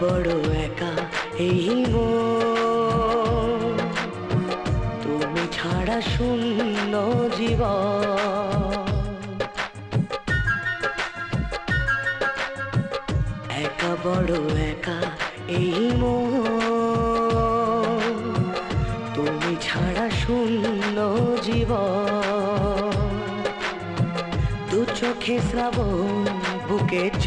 বড় একা এই তুমি ছাড়া শূন্য জীব। একা বড় একা এই তুমি ছাড়া শূন্য জীব। দু চোখে শ্রাবণ বুকে ছ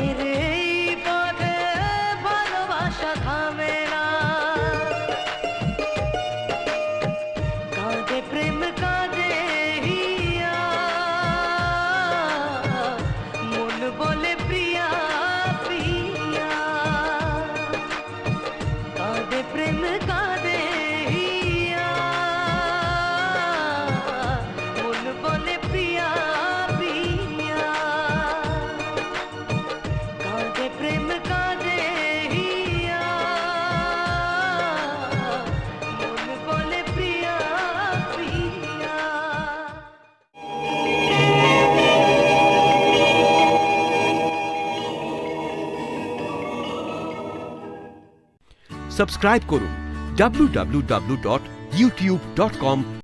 பேரு সাবস্ক্রাইব করুন www.youtube.com